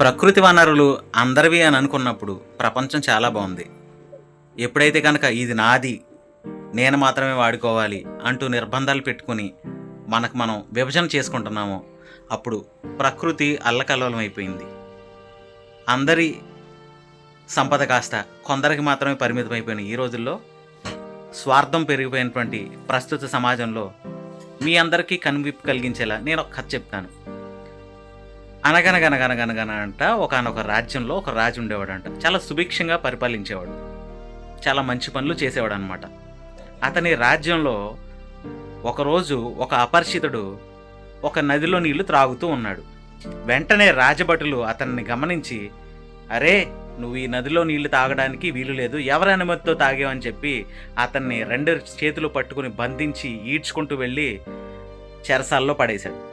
ప్రకృతి వనరులు అందరివి అని అనుకున్నప్పుడు ప్రపంచం చాలా బాగుంది. ఎప్పుడైతే కనుక ఇది నాది నేను మాత్రమే వాడుకోవాలి అంటూ నిర్బంధాలు పెట్టుకుని మనకు మనం విభజన చేసుకుంటున్నామో అప్పుడు ప్రకృతి అల్లకల్లోలం అయిపోయింది అందరి సంపద కాస్త కొందరికి మాత్రమే పరిమితం అయిపోయిన ఈ రోజుల్లో స్వార్థం పెరిగిపోయినటువంటి ప్రస్తుత సమాజంలో మీ అందరికీ కనువిప్పు కలిగించేలా నేను ఒక కథ చెప్తాను. అనగనగనగనగనగన అంట ఒకనొక రాజ్యంలో ఒక రాజు ఉండేవాడంట. చాలా సుభిక్షంగా పరిపాలించేవాడు. చాలా మంచి పనులు చేసేవాడు అనమాట అతని రాజ్యంలో ఒకరోజు ఒక అపరిచితుడు ఒక నదిలో నీళ్ళు త్రాగుతూ ఉన్నాడు. వెంటనే రాజభటులు అతన్ని గమనించి అరే నువ్వు ఈ నదిలో నీళ్ళు తాగడానికి వీలు లేదు. ఎవరి అనుమతితో తాగావని చెప్పి అతన్ని రెండు చేతులు పట్టుకుని బంధించి ఈడ్చుకుంటూ వెళ్ళి చెరసాల్లో పడేశాడు.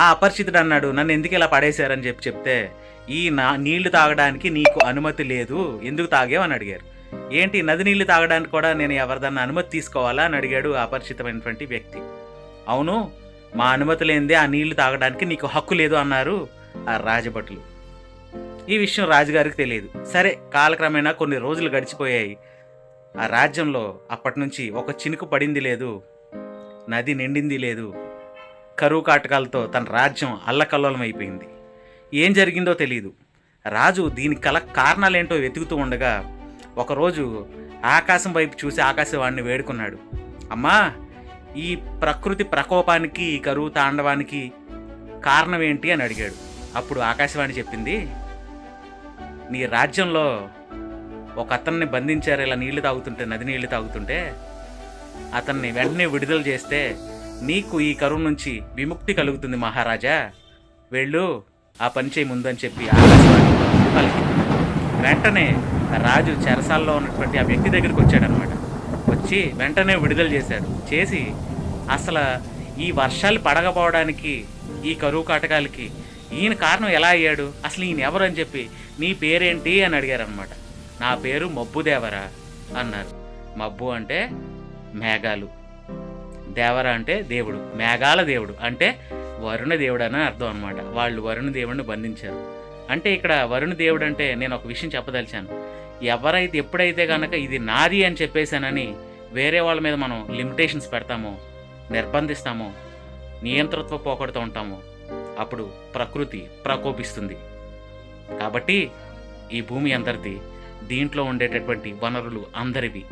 ఆ అపరిచితుడు అన్నాడు నన్ను ఎందుకు ఇలా పడేశారని చెప్పి చెప్తే ఈ నా నీళ్ళు తాగడానికి నీకు అనుమతి లేదు ఎందుకు తాగేవని అని అడిగారు. ఏంటి నది నీళ్ళు తాగడానికి కూడా నేను ఎవరిదన్నా అనుమతి తీసుకోవాలా? అని అడిగాడు అపరిచితమైనటువంటి వ్యక్తి. అవును మా అనుమతి లేనిదే ఆ నీళ్ళు తాగడానికి నీకు హక్కు లేదు అన్నారు ఆ రాజభటులు. ఈ విషయం రాజుగారికి తెలియదు. సరే కాలక్రమేణా కొన్ని రోజులు గడిచిపోయాయి. ఆ రాజ్యంలో అప్పటి నుంచి ఒక చినుకు పడింది లేదు నది నిండింది లేదు కరువు కాటకాలతో తన రాజ్యం అల్లకల్లోలం అయిపోయింది ఏం జరిగిందో తెలియదు రాజు దీని కల కారణాలేంటో వెతుకుతూ ఉండగా ఒకరోజు ఆకాశం వైపు చూసి ఆకాశవాణ్ణి వేడుకున్నాడు. అమ్మా ఈ ప్రకృతి ప్రకోపానికి ఈ కరువు తాండవానికి కారణం ఏంటి అని అడిగాడు. అప్పుడు ఆకాశవాణి చెప్పింది నీ రాజ్యంలో ఒక అతన్ని బంధించారు ఇలా నీళ్ళు తాగుతుంటే నది నీళ్ళు తాగుతుంటే అతన్ని వెంటనే విడుదల చేస్తే నీకు ఈ కరువు నుంచి విముక్తి కలుగుతుంది మహారాజా. వెళ్ళు ఆ పని చేయి చెప్పి ఆకాశవాణి పలికింది. వెంటనే రాజు చెరసాల్లో ఉన్నటువంటి ఆ వ్యక్తి దగ్గరికి వచ్చాడనమాట వచ్చి వెంటనే విడుదల చేశాడు. చేసి అసలు ఈ వర్షాలు పడకపోవడానికి ఈ కరువు కాటకాలకి ఈయన కారణం ఎలా అయ్యాడు? అసలు ఈయన ఎవరు అని చెప్పి నీ పేరేంటి అని అడిగారనమాట నా పేరు మబ్బు దేవరా అన్నారు. మబ్బు అంటే మేఘాలు. దేవర అంటే దేవుడు మేఘాల దేవుడు అంటే వరుణ దేవుడు అని అర్థం అనమాట వాళ్ళు వరుణ దేవుడిని బంధించారు. అంటే ఇక్కడ వరుణ దేవుడు అంటే నేను ఒక విషయం చెప్పదలిచాను. ఎవరైతే ఎప్పుడైతే కనుక ఇది నాది అని చెప్పేశానని వేరే వాళ్ళ మీద మనం లిమిటేషన్స్ పెడతామో నిర్బంధిస్తామో నియంతృత్వ పోకడుతూ ఉంటామో అప్పుడు ప్రకృతి ప్రకోపిస్తుంది. కాబట్టి ఈ భూమి అందరిది దీంట్లో ఉండేటటువంటి వనరులు అందరివి.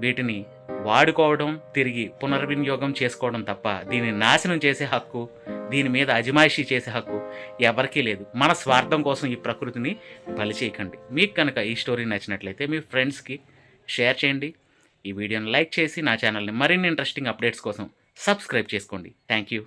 వీటిని వాడుకోవడం తిరిగి పునర్వినియోగం చేసుకోవడం తప్ప దీన్ని నాశనం చేసే హక్కు దీని మీద అజమాయిషీ చేసే హక్కు ఎవరికీ లేదు. మన స్వార్థం కోసం ఈ ప్రకృతిని బలి చేయకండి. మీకు కనుక ఈ స్టోరీ నచ్చినట్లయితే మీ ఫ్రెండ్స్కి షేర్ చేయండి. ఈ వీడియోని లైక్ చేసి నా ఛానల్ని మరిన్ని ఇంట్రెస్టింగ్ అప్డేట్స్ కోసం సబ్స్క్రైబ్ చేసుకోండి. Thank you